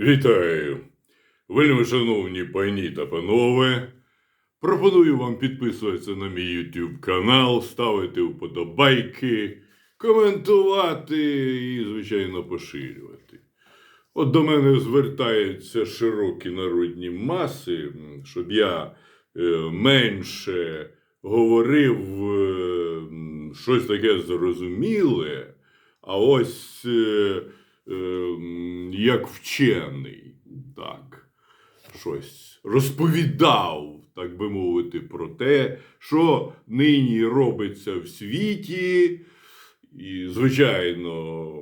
Вітаю! Вельми шановні пані та панове. Пропоную вам підписуватися на мій YouTube канал, ставити вподобайки, коментувати і, звичайно, поширювати. От до мене звертаються широкі народні маси, щоб я е, менше говорив е, щось таке зрозуміле, а ось е, як вчений, так, щось розповідав, так би мовити, про те, що нині робиться в світі, і, звичайно,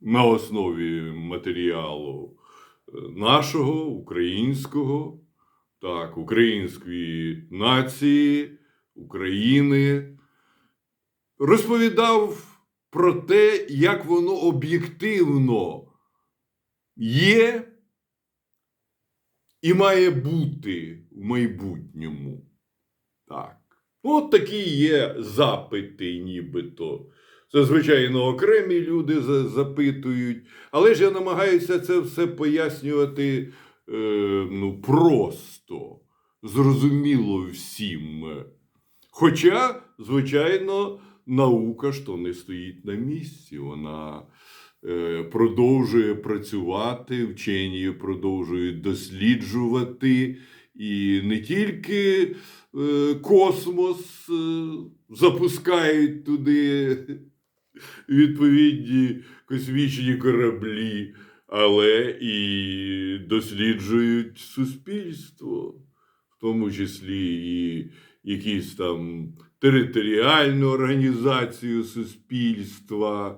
на основі матеріалу е, нашого, українського, так, української нації, України, розповідав про те, як воно об'єктивно є і має бути в майбутньому. Так. От такі є запити, нібито. Це, звичайно, окремі люди запитують, але ж я намагаюся це все пояснювати е, ну, просто, зрозуміло всім. Хоча, звичайно, наука то не стоїть на місці, вона е, продовжує працювати, вчені продовжують досліджувати. І не тільки е, космос е, запускають туди відповідні космічні кораблі, але і досліджують суспільство, в тому числі і якісь там територіальну організацію суспільства, е,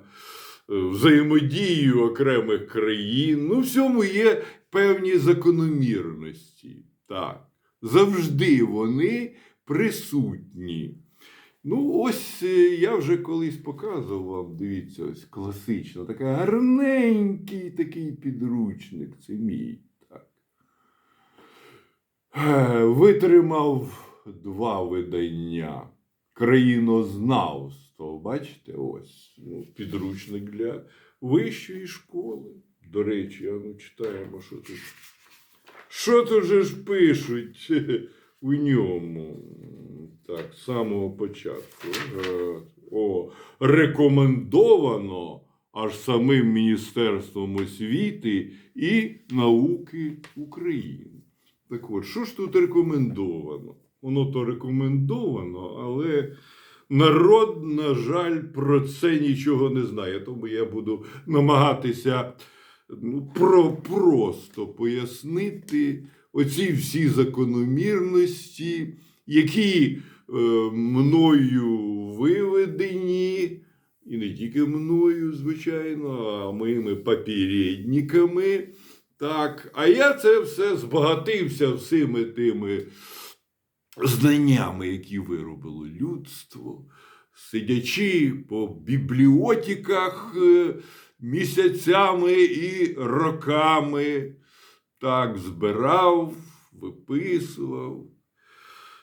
взаємодію окремих країн. Ну, в цьому є певні закономірності. Так. Завжди вони присутні. Ну, ось е, я вже колись показував вам, дивіться, ось класично, такий гарненький такий підручник. Це мій. Так. Е, Витримав два видання. Країнознавство. Бачите, ось ну, підручник для вищої школи. До речі, а ну читаємо, що тут. Що тут же ж пишуть у ньому? Так, з самого початку. Е, О, рекомендовано аж самим Міністерством освіти і науки України. Так от, що ж тут рекомендовано? Воно то рекомендовано, але народ, на жаль, про це нічого не знає. Тому я буду намагатися ну, про, просто пояснити оці всі закономірності, які е, мною виведені, і не тільки мною, звичайно, а моїми попередниками. Так, а я це все збагатився всіми тими знаннями, які виробило людство, сидячи по бібліотеках е, місяцями і роками, так збирав, виписував.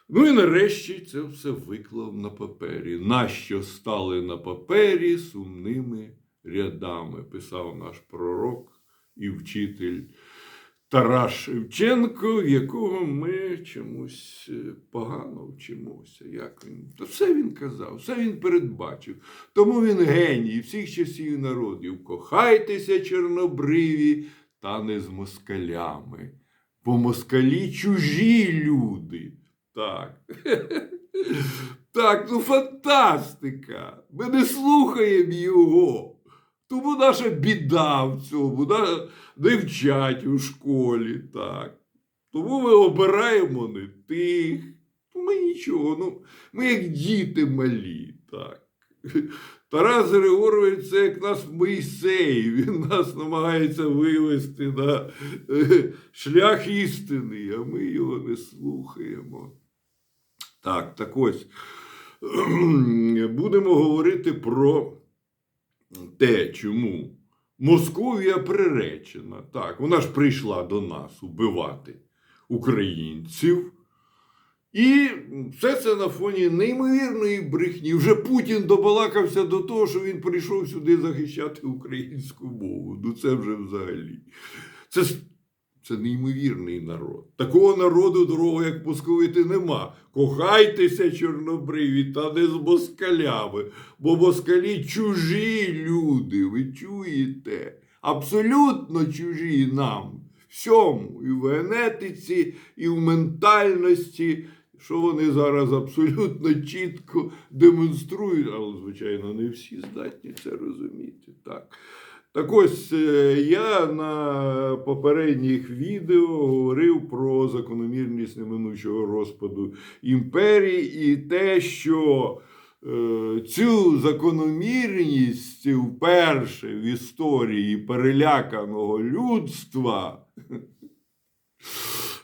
Ну і нарешті це все виклав на папері. Нащо стали на папері сумними рядами, писав наш пророк і вчитель Тарас Шевченко, в якого ми чомусь е, погано вчимося. Як він? То все він казав, все він передбачив. Тому він геній всіх часів народів. Кохайтеся, чорнобриві, та не з москалями. Бо москалі чужі люди. Так. Так, ну фантастика. Ми не слухаємо його. Тому наша біда в цьому, не вчать у школі. так. Тому ми обираємо не тих. Ми нічого, ну, ми як діти малі. так. Тарас Григорович це як нас Мойсей, він нас намагається вивести на е, шлях істини, а ми його не слухаємо. Так, так ось будемо говорити про те, чому Московія приречена. Так, вона ж прийшла до нас убивати українців. І все це на фоні неймовірної брехні. Вже Путін добалакався до того, що він прийшов сюди захищати українську мову. Ну це вже взагалі. Це, це неймовірний народ. Такого народу дорого, як московити, нема. Кохайтеся, чорнобриві, та не з москалями. Бо москалі чужі люди, ви чуєте? Абсолютно чужі нам. Всьому. І в генетиці, і в ментальності, що вони зараз абсолютно чітко демонструють, але, звичайно, не всі здатні це розуміти. Так. Так ось е, я на попередніх відео говорив про закономірність неминучого розпаду імперії і те, що е, цю закономірність вперше в історії переляканого людства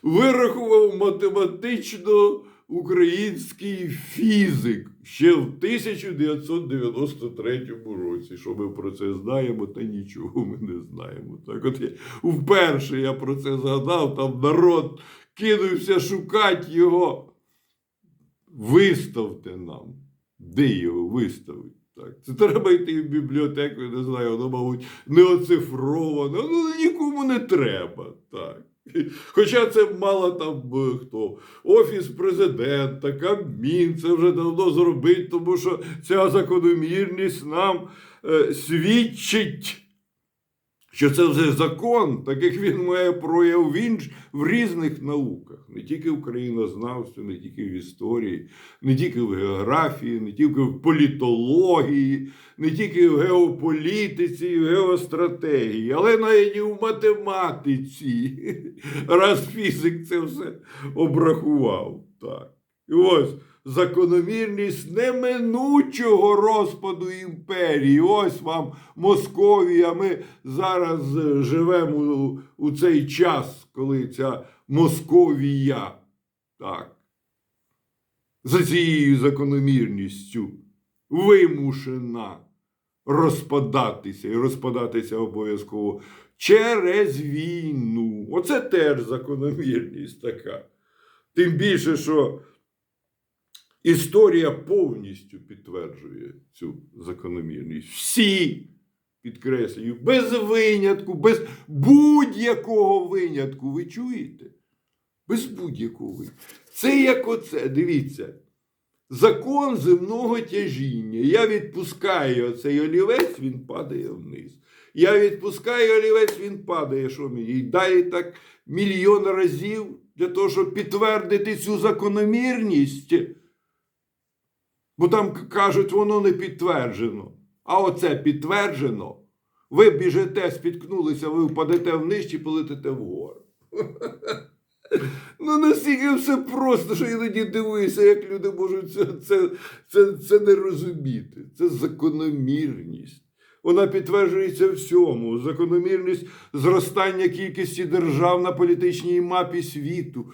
вирахував математично український фізик ще в 1993 році. Що ми про це знаємо, та нічого ми не знаємо. Так от я, вперше я про це згадав, там народ кинувся шукати його. Виставте нам. Де його виставить? Так. Це треба йти в бібліотеку, я не знаю, воно, мабуть, не оцифровано. Ну, нікому не треба. Так. Хоча це мало там хто. Офіс президента, Кабмін, це вже давно зробить, тому що ця закономірність нам е, свідчить, що це вже закон, так як він має прояв в, інш, в різних науках, не тільки в країнознавстві, не тільки в історії, не тільки в географії, не тільки в політології, не тільки в геополітиці, в геостратегії, але навіть і в математиці. Раз фізик це все обрахував. Так. І ось закономірність неминучого розпаду імперії. Ось вам Московія. Ми зараз е, живемо у, у цей час, коли ця Московія. Так. За цією закономірністю вимушена розпадатися і розпадатися обов'язково через війну. Оце теж закономірність така. Тим більше, що історія повністю підтверджує цю закономірність. Всі, підкреслюю, без винятку, без будь-якого винятку. Ви чуєте? Без будь-якого винятку. Це як оце, дивіться. Закон земного тяжіння. Я відпускаю цей олівець, він падає вниз. Я відпускаю олівець, він падає. Що мені? І далі так мільйон разів для того, щоб підтвердити цю закономірність. Бо там кажуть, воно не підтверджено. А оце підтверджено. Ви біжите, спіткнулися, ви впадете вниз чи полетите вгору. Ну, настільки все просто, що іноді дивуюся, як люди можуть це, це, це, це не розуміти. Це закономірність. Вона підтверджується всьому. Закономірність зростання кількості держав на політичній мапі світу.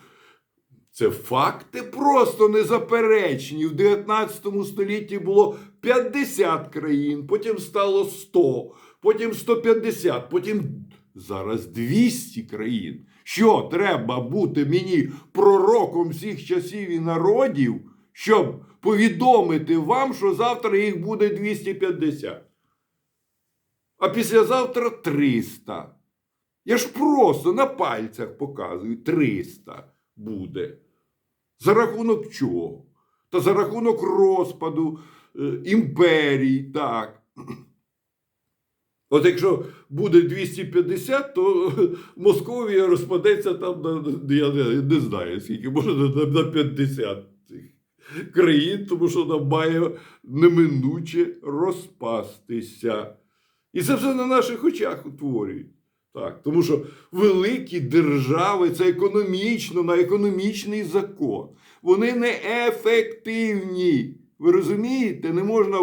Це факти просто незаперечні. В 19 столітті було 50 країн, потім стало 100, потім 150, потім зараз 200 країн. Що треба бути мені пророком всіх часів і народів, щоб повідомити вам, що завтра їх буде 250, а післязавтра 300. Я ж просто на пальцях показую 300 буде. За рахунок чого? Та за рахунок розпаду е, імперій, так. От якщо буде 250, то Московія розпадеться там на я не, знаю, скільки може на, на 50 цих країн, тому що вона має неминуче розпастися. І це все на наших очах утворюють. Так, тому що великі держави це економічно, на економічний закон. Вони не ефективні. Ви розумієте? Не можна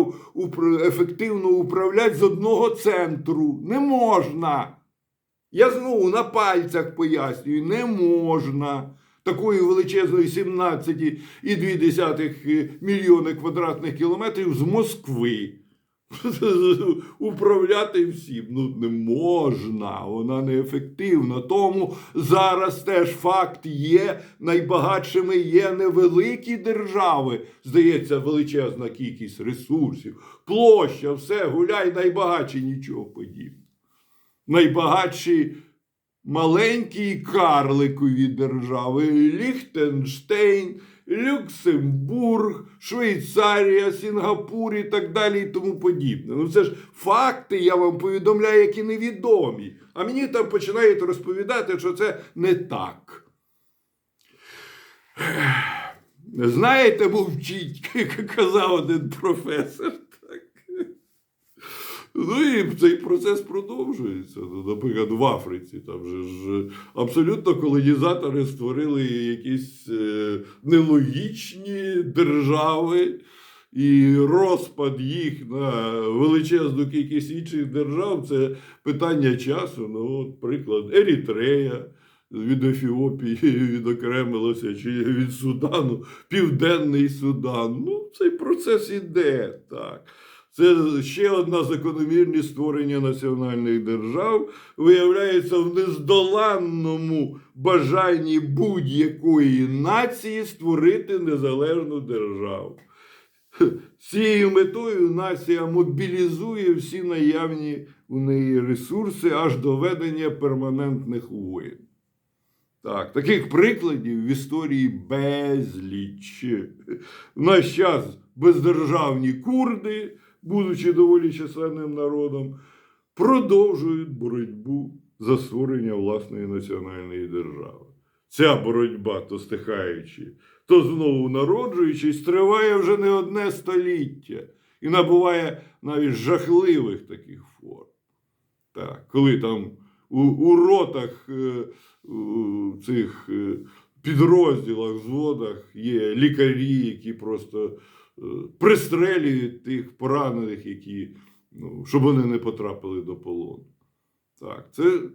ефективно управляти з одного центру. Не можна. Я знову на пальцях пояснюю, не можна. Такої величезної 17,2 мільйони квадратних кілометрів з Москви. управляти всім. Ну, не можна, вона неефективна. Тому зараз теж факт є, найбагатшими є невеликі держави. Здається, величезна кількість ресурсів, площа, все, гуляй, найбагатші, нічого подібного. Найбагатші маленькі і карликові держави Ліхтенштейн, Люксембург, Швейцарія, Сінгапур і так далі і тому подібне. Ну це ж факти, я вам повідомляю, які невідомі. А мені там починають розповідати, що це не так. Знаєте, мовчіть, казав один професор. Ну і цей процес продовжується. Ну, Наприклад, в Африці там же ж абсолютно колонізатори створили якісь е, нелогічні держави, і розпад їх на величезну кількість інших держав це питання часу. Ну, от, приклад, Ерітрея. Від Ефіопії відокремилося чи від Судану, Південний Судан. Ну, цей процес іде так. Це ще одна закономірність створення національних держав виявляється в нездоланному бажанні будь-якої нації створити незалежну державу. Цією метою нація мобілізує всі наявні у неї ресурси аж до ведення перманентних воєн. Так, таких прикладів в історії безліч. В наш час бездержавні курди, будучи доволі численним народом, продовжують боротьбу за створення власної національної держави. Ця боротьба, то стихаючи, то знову народжуючись, триває вже не одне століття і набуває навіть жахливих таких форм. Так, коли там у, у ротах е, у цих е, підрозділах, взводах є лікарі, які просто пристрелюють тих поранених, які, ну, щоб вони не потрапили до полону. Так, це.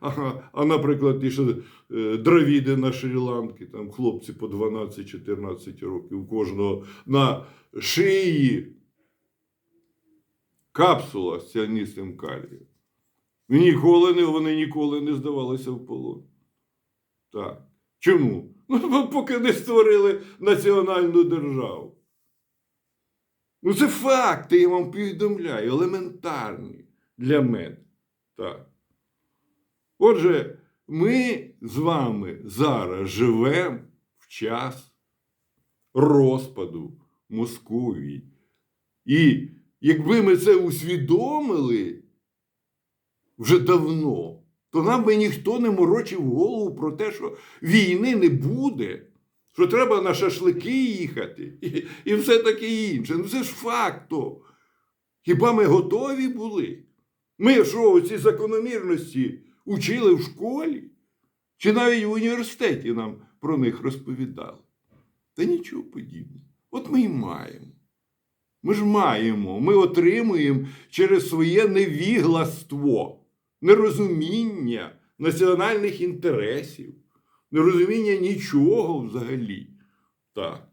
А, а наприклад, ті ж е, дравіди на Шрі-Ланки, там хлопці по 12-14 років, у кожного на шиї капсула з ціаністим калієм. Ніколи не, вони ніколи не здавалися в полон. Так. Чому? Ну, поки не створили національну державу. Ну, це факти, я вам повідомляю, елементарні для мене. Так. Отже, ми з вами зараз живемо в час розпаду Московії. І якби ми це усвідомили вже давно, то нам би ніхто не морочив голову про те, що війни не буде, що треба на шашлики їхати і, і все таке інше. Ну це ж факт. то. Хіба ми готові були? Ми що, ці закономірності учили в школі? Чи навіть в університеті нам про них розповідали? Та нічого подібного. От ми і маємо. Ми ж маємо, ми отримуємо через своє невігластво, нерозуміння національних інтересів, нерозуміння нічого взагалі. Так.